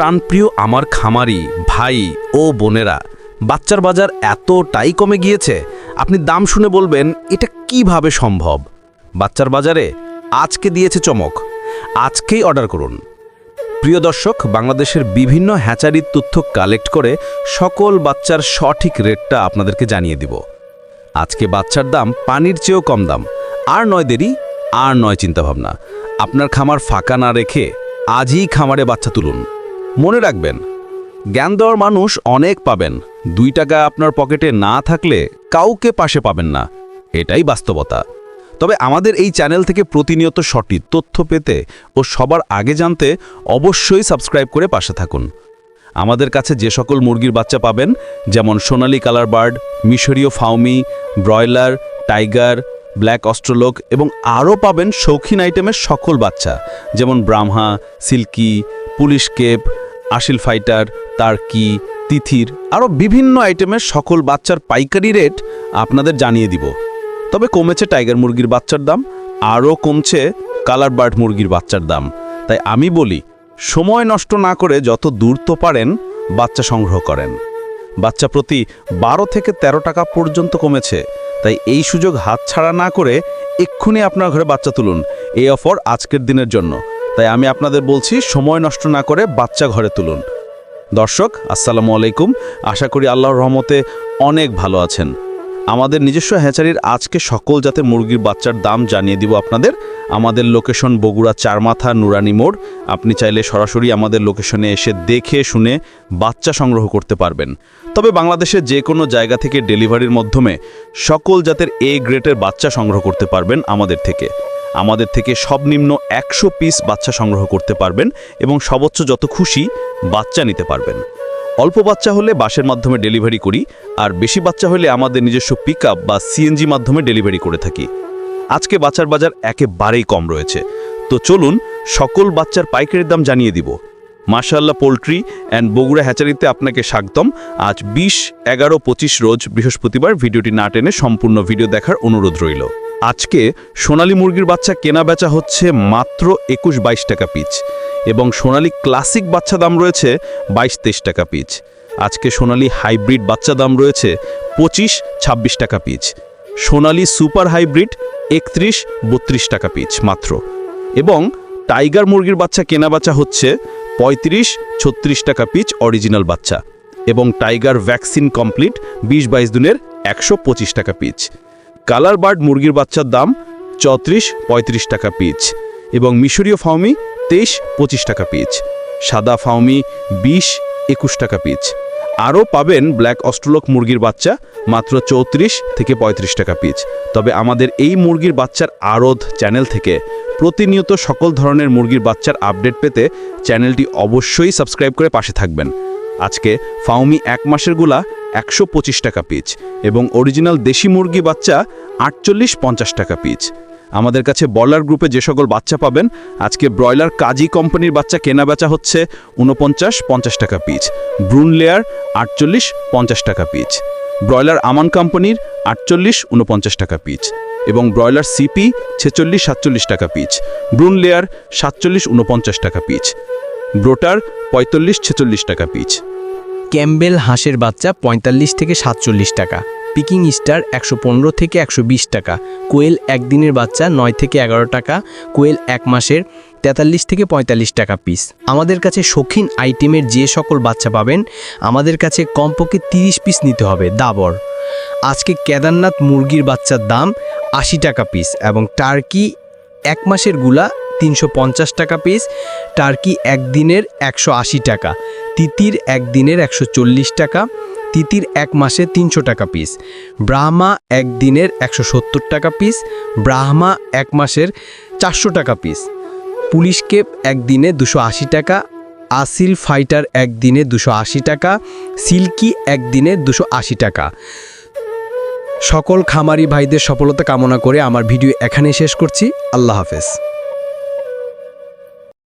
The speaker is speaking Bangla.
প্রাণপ্রিয় আমার খামারি, ভাই ও বোনেরা, বাচ্চার বাজার এতটাই কমে গিয়েছে, আপনি দাম শুনে বলবেন, এটা কীভাবে সম্ভব? বাচ্চার বাজারে আজকে দিয়েছে চমক। আজকেই অর্ডার করুন। প্রিয় দর্শক, বাংলাদেশের বিভিন্ন হ্যাচারির তথ্য কালেক্ট করে সকল বাচ্চার সঠিক রেটটা আপনাদেরকে জানিয়ে দিব। আজকে বাচ্চার দাম পানির চেয়েও কম দাম। আর নয় দেরি, আর নয় চিন্তাভাবনা। আপনার খামার ফাঁকা না রেখে আজই খামারে বাচ্চা তুলুন। মনে রাখবেন, জ্ঞান দেওয়ার মানুষ অনেক পাবেন। দুই টাকা আপনার পকেটে না থাকলে কাউকে পাশে পাবেন না। এটাই বাস্তবতা। তবে আমাদের এই চ্যানেল থেকে প্রতিনিয়ত সঠিক তথ্য পেতে ও সবার আগে জানতে অবশ্যই সাবস্ক্রাইব করে পাশে থাকুন। আমাদের কাছে যে সকল মুরগির বাচ্চা পাবেন, যেমন সোনালি কালার বার্ড, মিশরীয় Fayoumi, broiler, tiger, black australorp এবং আরও পাবেন শৌখিন আইটেমের সকল বাচ্চা, যেমন Brahma, silkie, Polish cap Aseel fighter, turkey, তিথির আরও বিভিন্ন আইটেমের সকল বাচ্চার পাইকারি রেট আপনাদের জানিয়ে দিব। তবে কমেছে টাইগার মুরগির বাচ্চার দাম, আরও কমছে কালার বার্ড মুরগির বাচ্চার দাম। তাই আমি বলি, সময় নষ্ট না করে যত দূরত্ব পারেন বাচ্চা সংগ্রহ করেন। বাচ্চা প্রতি বারো থেকে ১৩ টাকা পর্যন্ত কমেছে, তাই এই সুযোগ হাতছাড়া না করে এক্ষুনি আপনার ঘরে বাচ্চা তুলুন। এই অফার আজকের দিনের জন্য। তাই আমি আপনাদের বলছি, সময় নষ্ট না করে বাচ্চা ঘরে তুলুন। দর্শক, আসসালামু আলাইকুম। আশা করি আল্লাহর রহমতে অনেক ভালো আছেন। আমাদের নিজস্ব হ্যাচারির আজকে সকল জাতের মুরগির বাচ্চার দাম জানিয়ে দিব আপনাদের। আমাদের লোকেশন বগুড়া চারমাথা নুরানি মোড়। আপনি চাইলে সরাসরি আমাদের লোকেশনে এসে দেখে শুনে বাচ্চা সংগ্রহ করতে পারবেন। তবে বাংলাদেশের যে কোনো জায়গা থেকে ডেলিভারির মাধ্যমে সকল জাতের এ গ্রেটের বাচ্চা সংগ্রহ করতে পারবেন আমাদের থেকে। আমাদের থেকে সর্বনিম্ন একশো পিস বাচ্চা সংগ্রহ করতে পারবেন এবং সর্বোচ্চ যত খুশি বাচ্চা নিতে পারবেন। অল্প বাচ্চা হলে বাসের মাধ্যমে ডেলিভারি করি, আর বেশি বাচ্চা হলে আমাদের নিজস্ব পিক বা সিএনজি মাধ্যমে ডেলিভারি করে থাকি। আজকে বাচ্চার বাজার একেবারেই কম রয়েছে। তো চলুন সকল বাচ্চার পাইকারির দাম জানিয়ে দিব। মাশাল্লাহ পোলট্রি অ্যান্ড বগুড়া হ্যাচারিতে আপনাকে স্বাগতম। আজ বিশ, এগারো, পঁচিশ রোজ বৃহস্পতিবার ভিডিওটি না টেনে সম্পূর্ণ ভিডিও দেখার অনুরোধ রইল। আজকে সোনালী মুরগির বাচ্চা কেনা বেচা হচ্ছে মাত্র একুশ বাইশ টাকা পিচ এবং সোনালী ক্লাসিক বাচ্চা দাম রয়েছে বাইশ তেইশ টাকা পিচ। আজকে সোনালী হাইব্রিড বাচ্চা দাম রয়েছে পঁচিশ ছাব্বিশ টাকা পিচ। সোনালী সুপার হাইব্রিড একত্রিশ বত্রিশ টাকা পিচ মাত্র। এবং টাইগার মুরগির বাচ্চা কেনা বাচ্চা হচ্ছে পঁয়ত্রিশ ছত্রিশ টাকা পিচ অরিজিনাল বাচ্চা এবং টাইগার ভ্যাকসিন কমপ্লিট বিশ বাইশ দিনের একশো পঁচিশ টাকা পিচ। কালার বার্ড মুরগির বাচ্চার দাম চৌত্রিশ, পঁয়ত্রিশ টাকা পিচ এবং মিশরীয় ফাউমি তেইশ, পঁচিশ টাকা পিচ। সাদা ফাউমি বিশ, একুশ টাকা পিচ। আরও পাবেন ব্ল্যাক অস্ট্রোলক মুরগির বাচ্চা মাত্র চৌত্রিশ থেকে পঁয়ত্রিশ টাকা পিচ। তবে আমাদের এই মুরগির বাচ্চার আরোধ চ্যানেল থেকে প্রতিনিয়ত সকল ধরনের মুরগির বাচ্চার আপডেট পেতে চ্যানেলটি অবশ্যই সাবস্ক্রাইব করে পাশে থাকবেন। আজকে ফাউমি এক মাসেরগুলা একশো পঁচিশ টাকা পিচ এবং অরিজিনাল দেশি মুরগি বাচ্চা আটচল্লিশ পঞ্চাশ টাকা পিচ। আমাদের কাছে বলার গ্রুপে যে সকল বাচ্চা পাবেন, আজকে ব্রয়লার কাজী কোম্পানির বাচ্চা কেনা বেচা হচ্ছে উনপঞ্চাশ পঞ্চাশ টাকা পিচ। ব্রুন লেয়ার আটচল্লিশ পঞ্চাশ টাকা পিচ। ব্রয়লার আমান কোম্পানির আটচল্লিশ উনপঞ্চাশ টাকা পিচ এবং ব্রয়লার সিপি ছেচল্লিশ সাতচল্লিশ টাকা পিচ। ব্রুন লেয়ার সাতচল্লিশ উনপঞ্চাশ টাকা পিচ। ব্রোটার পঁয়তাল্লিশ ছেচল্লিশ টাকা পিচ। ক্যাম্বেল হাঁসের বাচ্চা পঁয়তাল্লিশ থেকে সাতচল্লিশ টাকা, পিকিং স্টার একশো পনেরো থেকে একশো বিশ টাকা, কোয়েল একদিনের বাচ্চা নয় থেকে এগারো টাকা, কোয়েল এক মাসের তেতাল্লিশ থেকে পঁয়তাল্লিশ টাকা পিস আমাদের কাছে শৌখিন আইটেমের যে সকল বাচ্চা পাবেন, আমাদের কাছে কমপক্ষে তিরিশ পিস নিতে হবে, দাবর। আজকে কেদারনাথ মুরগির বাচ্চার দাম আশি টাকা পিস এবং টার্কি এক মাসেরগুলা তিনশো পঞ্চাশ টাকা পিস টার্কি একদিনের একশো আশি টাকা, তিতির একদিনের একশো চল্লিশ টাকা, তিতির এক মাসে তিনশো টাকা পিস ব্রাহ্মা একদিনের একশো সত্তর টাকা পিস ব্রাহ্মা এক মাসের চারশো টাকা পিস পুলিশ কেপ একদিনে দুশো আশি টাকা, আসিল ফাইটার একদিনে দুশো আশি টাকা, সিল্কি একদিনে দুশো আশি টাকা। সকল খামারি ভাইদের সফলতা কামনা করে আমার ভিডিও এখানেই শেষ করছি। আল্লাহ হাফেজ।